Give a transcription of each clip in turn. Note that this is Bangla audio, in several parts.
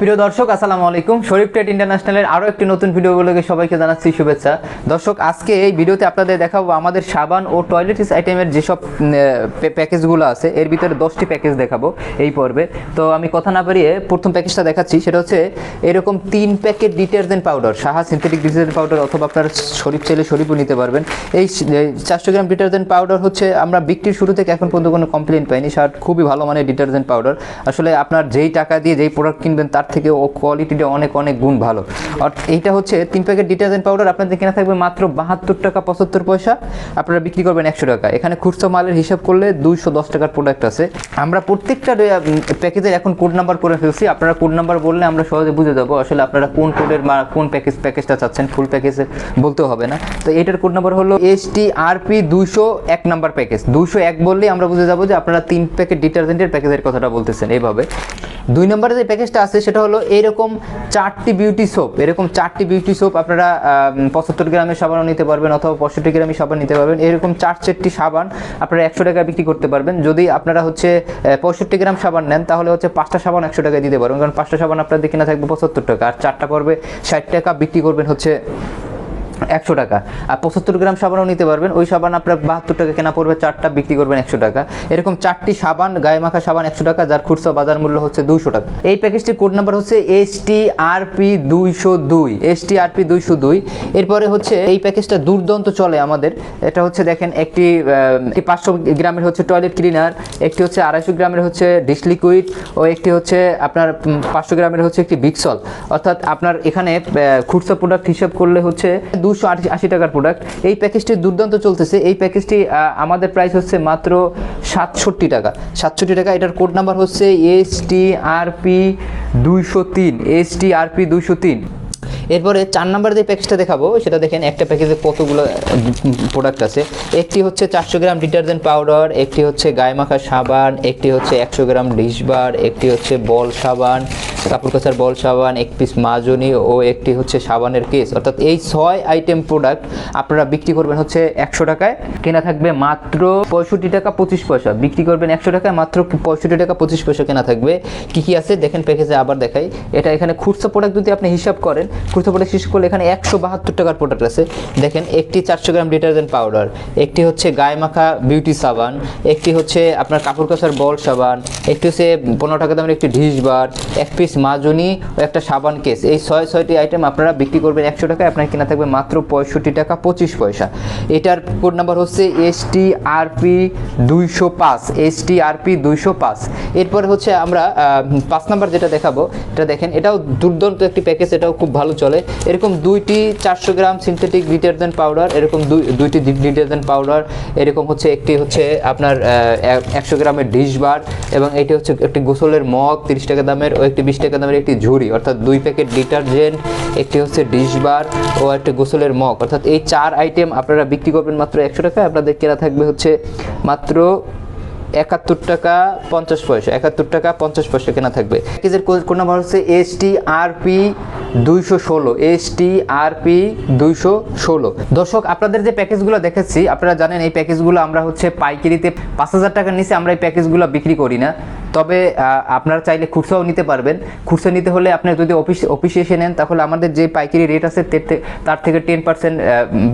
প্রিয় দর্শক, আসসালামু আলাইকুম। শরীফ টেট ইন্টারন্যাশনালের আরও একটি নতুন ভিডিওগুলোকে সবাইকে জানাচ্ছি শুভেচ্ছা। দর্শক, আজকে এই ভিডিওতে আপনাদের দেখাবো আমাদের সাবান ও টয়লেটিস আইটেমের যেসব প্যাকেজগুলো আছে, এর ভিতরে দশটি প্যাকেজ দেখাবো এই পর্বে। তো আমি কথা না বাড়িয়ে প্রথম প্যাকেজটা দেখাচ্ছি, সেটা হচ্ছে এরকম তিন packet detergent powder, Saha synthetic detergent powder অথবা আপনার শরীফ চাইলে শরীফও নিতে পারবেন। এই চারশো গ্রাম ডিটারজেন্ট পাউডার হচ্ছে, আমরা বিক্রির শুরু থেকে এখন পর্যন্ত কোনো কমপ্লেন পাইনি শার্ট খুবই ভালো মানের ডিটারজেন্ট পাউডার। আসলে আপনার যেই টাকা দিয়ে যেই প্রোডাক্ট কিনবেন, তার থেকে ও কোয়ালিটিটা অনেক অনেক গুণ ভালো। আর এইটা হচ্ছে তিন প্যাকেট ডিটারজেন্ট পাউডার আপনাদের কেনা থাকবে মাত্র বাহাত্তর টাকা পঁচাত্তর পয়সা। আপনারা বিক্রি করবেন একশো টাকা। এখানে খুচরো মালের হিসাব করলে দুইশো দশ টাকার প্রোডাক্ট আছে। আমরা প্রত্যেকটা প্যাকেজের এখন কোড নাম্বার করে ফেলছি। আপনারা কোড নাম্বার বললে আমরা সহজে বুঝে যাব আসলে আপনারা কোন কোডের কোন প্যাকেজ প্যাকেজটা চাচ্ছেন। ফুল প্যাকেজে বলতেও হবে না। তো এটার কোড নাম্বার হলো এস টি আর পি দুইশো এক নাম্বার প্যাকেজ দুইশো এক বললেই আমরা বুঝে যাব যে আপনারা তিন প্যাকেট ডিটারজেন্টের প্যাকেজের কথাটা বলতেছেন এইভাবে। দুই নম্বরে যে প্যাকেজটা আছে সেটা হলো এরকম চারটি বিউটি সোপ এরকম চারটি বিউটি সোপ আপনারা পঁচাত্তর গ্রামের সাবানও নিতে পারবেন অথবা পঁয়ষট্টি গ্রামের সাবান নিতে পারবেন। এরকম চার চারটি সাবান আপনারা একশো টাকা বিক্রি করতে পারবেন। যদি আপনারা হচ্ছে পঁয়ষট্টি গ্রাম সাবান নেন, তাহলে হচ্ছে পাঁচটা সাবান একশো টাকায় দিতে পারবেন। কারণ পাঁচটা সাবান আপনাদের কিনা থাকবে পঁচাত্তর টাকা। আর চারটা পড়বে ষাট টাকা বিক্রি করবেন হচ্ছে একশো টাকা। আর পঁচাত্তর গ্রাম সাবানও নিতে পারবেন। ওই সাবান আপনার বাহাত্তর টাকা কেনা পড়বে, চারটা বিক্রি করবেন একশো টাকা। এরকম চারটি সাবান, গায়ে মাখা সাবান একশো টাকা, যার খুচরা বাজার মূল্য হচ্ছে দুইশো টাকা। এই প্যাকেজটির কোড নাম্বার হচ্ছে এস টি আর পি দুইশো দুই এস টি আর পি দুইশো দুই। এরপরে হচ্ছে, এই প্যাকেজটা দুর্দান্ত চলে আমাদের। এটা হচ্ছে দেখেন, একটি পাঁচশো গ্রামের হচ্ছে টয়লেট ক্লিনার, একটি হচ্ছে আড়াইশো গ্রামের হচ্ছে ডিশ লিকুইড, ও একটি হচ্ছে আপনার পাঁচশো গ্রামের হচ্ছে একটি বিক্সল অর্থাৎ আপনার এখানে খুচরা প্রোডাক্ট হিসাব করলে হচ্ছে দুশো আশি টাকার প্রোডাক্ট এই প্যাকেজটি দুর্দান্ত চলতেছে। এই প্যাকেজটি আমাদের প্রাইস হচ্ছে মাত্র সাতষট্টি টাকা। সাতষট্টি টাকা, এটার কোড নাম্বার হচ্ছে এস টি আর পি দুইশো তিন। এস টি আর পি দুইশো তিন। এরপরে চার নাম্বার যে প্যাকেজটা দেখাবো, সেটা দেখেন, একটা প্যাকেজে কতগুলো প্রোডাক্ট আছে। একটি হচ্ছে চারশো গ্রাম ডিটারজেন্ট পাউডার একটি হচ্ছে গায়ে মাখা সাবান, একটি হচ্ছে একশো গ্রাম ডিশবার একটি হচ্ছে বল সাবান কাপড় কাচার বল, সাবান, এক পিস মাজনি ও একটি হচ্ছে সাবানের কেস অর্থাৎ এই ছয় আইটেম প্রোডাক্ট আপনারা বিক্রি করবেন হচ্ছে একশো টাকায়। কেনা থাকবে মাত্র পঁয়ষট্টি টাকা পঁচিশ পয়সা। বিক্রি করবেন একশো টাকায়, মাত্র পঁয়ষট্টি টাকা পঁচিশ পয়সা কেনা থাকবে। কি কি আছে? দেখেন প্যাকেজে আবার দেখাই। এটা এখানে খুচরা প্রোডাক্ট যদি আপনি হিসাব করেন, খুচরা প্রোডাক্ট হিসাব করলে এখানে একশো বাহাত্তর টাকার প্রোডাক্ট আছে। দেখেন, একটি চারশো গ্রাম ডিটারজেন্ট পাউডার একটি হচ্ছে গায়ে মাখা বিউটি সাবান, একটি হচ্ছে আপনার কাপড় কাচার বল সাবান, একটি হচ্ছে পনেরো টাকা দামের একটি ডিশ বার, এক পিস মাজনি ও একটা সাবান কেস এই ছয়, ছয়টি আইটেম আপনারা বিক্রি করবেন একশো টাকায়। আপনার কিনা থাকবে মাত্র পঁয়ষট্টি টাকা, পঁচিশ পয়সা। এটার কোড নাম্বার হচ্ছে এস টি আর পি দুইশো পাঁচ। এস টি আর পি দুইশো পাঁচ। এরপরে হচ্ছে আমরা পাঁচ নাম্বার যেটা দেখাবো, এটা দেখেন, এটাও দুর্দান্ত একটি প্যাকেজ এটাও খুব ভালো চলে। এরকম দুইটি চারশো গ্রাম সিনথেটিক ডিটারজেন্ট পাউডার এরকম দুই, দুইটি ডিটারজেন্ট পাউডার এরকম হচ্ছে একটি হচ্ছে আপনার একশো গ্রামের ডিশ বার, এবং এটি হচ্ছে একটি গোসলের মগ, তিরিশ টাকা দামের, ও একটি বিশ টাকা দামের একটি ঝুড়ি, অর্থাৎ দুই প্যাকেট ডিটারজেন্ট, একটি হচ্ছে ডিশ বার ও একটি গোসলের মগ। অর্থাৎ এই চার আইটেম আপনারা বিক্রি করবেন মাত্র একশো টাকা আপনাদের কেনা থাকবে হচ্ছে মাত্র একাত্তর টাকা পঞ্চাশ পয়সা, একাত্তর টাকা পঞ্চাশ পয়সা কেনা থাকবে। প্যাকেজের কোন নাম্বার হচ্ছে এস টি আর পি দুইশো ষোলো এস টি আর পি দুইশো ষোলো। দর্শক, আপনাদের যে প্যাকেজগুলো দেখেছি আপনারা জানেন এই প্যাকেজগুলো আমরা হচ্ছে পাইকারিতে পাঁচ হাজার টাকার নিচে আমরা এই প্যাকেজগুলো বিক্রি করি না। তবে আপনারা চাইলে খুচরাও নিতে পারবেন। খুচরা নিতে হলে আপনি যদি অফিস, অফিসে এসে নেন, তাহলে আমাদের যে পাইকারি রেট আছে তার থেকে টেন পার্সেন্ট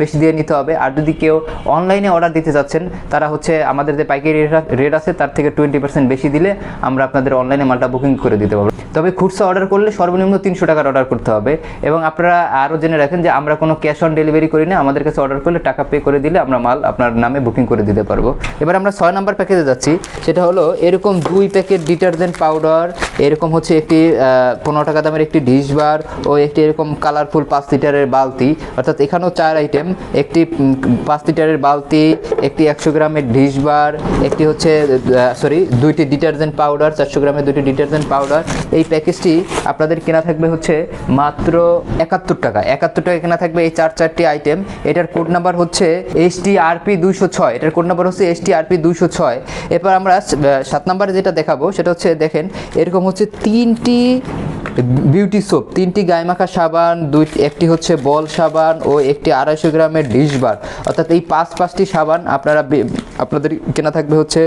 বেশি দিয়ে নিতে হবে। আর যদি কেউ অনলাইনে অর্ডার দিতে যাচ্ছেন, তারা হচ্ছে আমাদের যে পাইকারি রেট আছে, তার থেকে টোয়েন্টি পার্সেন্ট বেশি দিলে আমরা আপনাদের অনলাইনে মালটা বুকিং করে দিতে পারব। তবে খুচরা অর্ডার করলে সর্বনিম্ন তিনশো টাকার অর্ডার করতে হবে। এবং আপনারা আরও জেনে রাখেন যে আমরা কোনো ক্যাশ অন ডেলিভারি করি না। আমাদের কাছে অর্ডার করলে টাকা পে করে দিলে আমরা মাল আপনার নামে বুকিং করে দিতে পারব। এবার আমরা ছয় নাম্বার প্যাকেজে যাচ্ছি। সেটা হলো, এরকম দুই প্যাকেট ডিটারজেন্ট পাউডার এরকম হচ্ছে একটি পনেরো টাকা দামের একটি ডিশ বার ও একটি এরকম কালারফুল পাঁচ লিটারের বালতি। অর্থাৎ এখানেও চার আইটেম একটি পাঁচ লিটারের বালতি, একটি একশো গ্রামের ডিশ বার একটি হচ্ছে সরি দুইটি ডিটারজেন্ট পাউডার চারশো গ্রামের দুইটি ডিটারজেন্ট পাউডার এই প্যাকেজটি আপনাদের কেনা থাকবে হচ্ছে মাত্র একাত্তর টাকা। একাত্তর টাকা কেনা থাকবে এই চার, চারটি আইটেম এটার কোড নাম্বার হচ্ছে এস টি আর পি দুইশো ছয়। এটার কোড নাম্বার হচ্ছে এস টি আর পি দুইশো ছয়। এরপর আমরা সাত নাম্বারে যেটা দেখাবো, সেটা হচ্ছে, দেখেন, এরকম হচ্ছে তিনটি বিউটি সোপ তিনটি গায়ে মাখা সাবান দুই একটি হচ্ছে বল সাবান ও একটি আড়াইশো গ্রামের ডিশ বার। অর্থাৎ এই পাঁচ পাঁচটি সাবান আপনারা আপনাদের কেনা থাকবে হচ্ছে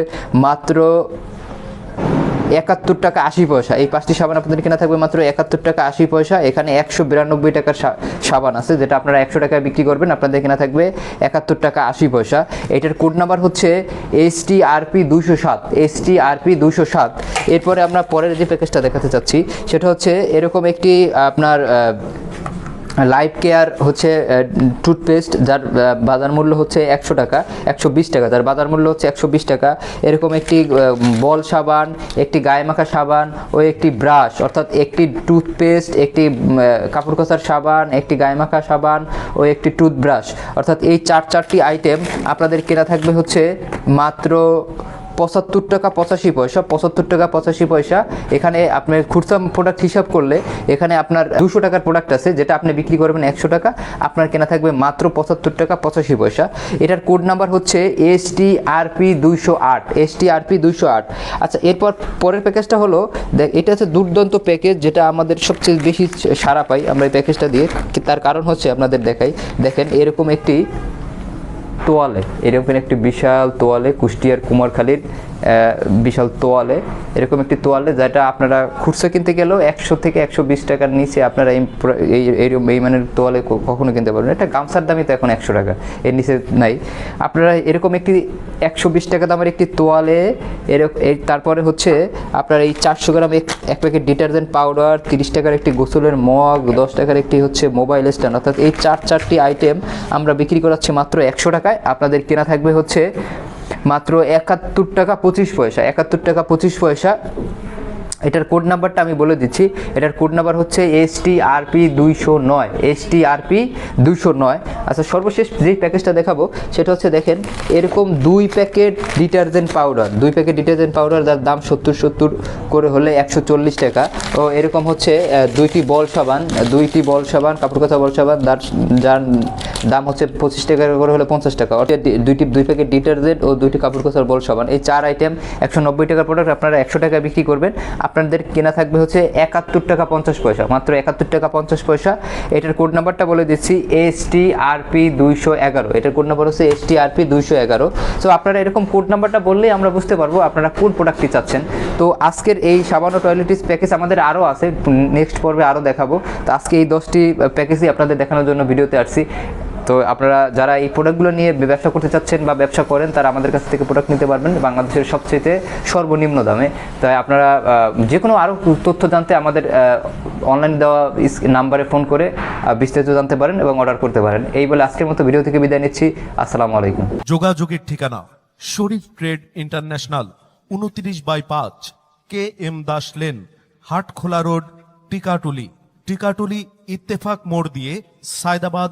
মাত্র একাত্তর টাকা আশি পয়সা। এই পাঁচটি সাবান আপনাদের কেনা থাকবে মাত্র একাত্তর টাকা আশি পয়সা। এখানে একশো বিরানব্বই টাকার সাবান আছে, যেটা আপনারা একশো টাকায় বিক্রি করবেন। আপনাদের কেনা থাকবে একাত্তর টাকা আশি পয়সা। এটার কোড নাম্বার হচ্ছে এস টি আরপি দুশো সাত, এস টি আরপি দুশো সাত। এরপরে আমরা পরের যে প্যাকেজটা দেখাতে চাচ্ছি, সেটা হচ্ছে এরকম একটি আপনার লাইফ কেয়ার হচ্ছে টুথপেস্ট যার বাজার মূল্য হচ্ছে একশো টাকা, একশো বিশ টাকা। যার বাজার মূল্য হচ্ছে একশো বিশ টাকা। এরকম একটি বল সাবান, একটি গায়ে মাখা সাবান ও একটি ব্রাশ, অর্থাৎ একটি টুথপেস্ট একটি কাপড় কষার সাবান, একটি গায়ে মাখা সাবান ও একটি টুথব্রাশ অর্থাৎ এই চার, চারটি আইটেম আপনাদের কেনা থাকবে হচ্ছে মাত্র পঁচাত্তর টাকা পঁচাশি পয়সা, পঁচাত্তর টাকা পঁচাশি পয়সা। এখানে আপনার খুচরা প্রোডাক্ট হিসাব করলে এখানে আপনার দুশো টাকার প্রোডাক্ট আছে, যেটা আপনি বিক্রি করবেন একশো টাকা। আপনার কেনা থাকবে মাত্র পঁচাত্তর টাকা পঁচাশি পয়সা। এটার কোড নাম্বার হচ্ছে এস টি আর পি দুইশো আট এস টি আর পি দুইশো আট। আচ্ছা এরপর পরের প্যাকেজটা হলো, দেখ, এটা হচ্ছে দুর্দান্ত প্যাকেজ যেটা আমাদের সবচেয়ে বেশি সারা পাই আমরা এই প্যাকেজটা দিয়ে। তার কারণ হচ্ছে আপনাদের দেখাই। দেখেন, এরকম একটি তোয়ালে এরকম একটি বিশাল তোয়ালে কুষ্টিয়ার কুমারখালীর বিশাল তোয়ালে, এরকম একটি তোয়ালে যেটা আপনারা খুচরা কিনতে গেলেও একশো থেকে একশো বিশ টাকার নিচে আপনারা এই এই এইরকম এই মানের তোয়ালে কখনো কিনতে পারবেন। এটা গামছার দামই তো এখন একশো টাকা, এর নিচে নাই। আপনারা এরকম একটি একশো বিশ টাকা দামের একটি তোয়ালে এরকম তারপরে হচ্ছে আপনার এই চারশো গ্রাম এক প্যাকেট ডিটারজেন্ট পাউডার, তিরিশ টাকার একটি গোসলের মগ, দশ টাকার একটি হচ্ছে মোবাইল স্ট্যান্ড, অর্থাৎ এই চার চারটি আইটেম আমরা বিক্রি করাচ্ছি মাত্র একশো টাকায়। আপনাদের কেনা থাকবে হচ্ছে মাত্র একাত্তর টাকা পঁচিশ পয়সা একাত্তর টাকা পঁচিশ পয়সা এটার কোড নাম্বারটা আমি বলে দিচ্ছি। এটার কোড নাম্বার হচ্ছে এস টি আরপি দুইশো নয়। এস টি আরপি দুইশো নয়। আচ্ছা সর্বশেষ যেই প্যাকেজটা দেখাবো, সেটা হচ্ছে দেখেন, এরকম দুই প্যাকেট ডিটারজেন্ট পাউডার দুই প্যাকেট ডিটারজেন্ট পাউডার যার দাম সত্তর সত্তর করে হলে একশো চল্লিশ টাকা। ও এরকম হচ্ছে দুইটি বল সাবান, দুইটি বল সাবান, কাপড় কাচা বল সাবান, যার যার দাম হচ্ছে পঁচিশ টাকা করে হলে পঞ্চাশ টাকা। অর্থাৎ দুইটি, দুই প্যাকেট ডিটারজেন্ট ও দুইটি কাপড় কাচার বল সাবান। এই চার আইটেম একশো নব্বই টাকার প্রোডাক্ট আপনারা একশো টাকা বিক্রি করবেন। আপনাদের কেনা থাকবে হচ্ছে একাত্তর টাকা পঞ্চাশ পয়সা, মাত্র একাত্তর টাকা পঞ্চাশ পয়সা। এটার কোড নাম্বারটা বলে দিচ্ছি এস টি আরপি দুইশো এগারো। এটার কোড নাম্বার হচ্ছে এস টি আরপি দুইশো এগারো। সো আপনারা এরকম কোড নাম্বারটা বললেই আমরা বুঝতে পারব আপনারা কোন প্রোডাক্টটি চাচ্ছেন। তো, আজকের এই সাবানো টয়লেটিস প্যাকেজ আমাদের আরও আছে নেক্সট পর্বে আরও দেখাবো। তো, আজকে এই দশটি প্যাকেজই আপনাদের দেখানোর জন্য ভিডিওতে আসছি। তো আপনারা যারা এই প্রোডাক্টগুলো নিয়ে ব্যবসা করতে চাচ্ছেন বা ব্যবসা করেন, তারা আমাদের কাছ থেকে প্রোডাক্ট নিতে পারবেন বাংলাদেশের সবচেয়ে সর্বনিম্ন দামে। তাই আপনারা যে কোনো আরও তথ্য জানতে আমাদের অনলাইন দেওয়া নাম্বারে ফোন করে বিস্তারিত জানতে পারেন এবং অর্ডার করতে পারেন। এই বলে আজকের মতো ভিডিও থেকে বিদায় নিচ্ছি। আসসালামু আলাইকুম। যোগাযোগের ঠিকানা, শরীফ ট্রেড ইন্টারন্যাশনাল, উনত্রিশ বাই পাঁচ, K M Das lane, Hatkhola road, Tikatuli. Tikatuli Ittefaq মোড় দিয়ে সায়দাবাদ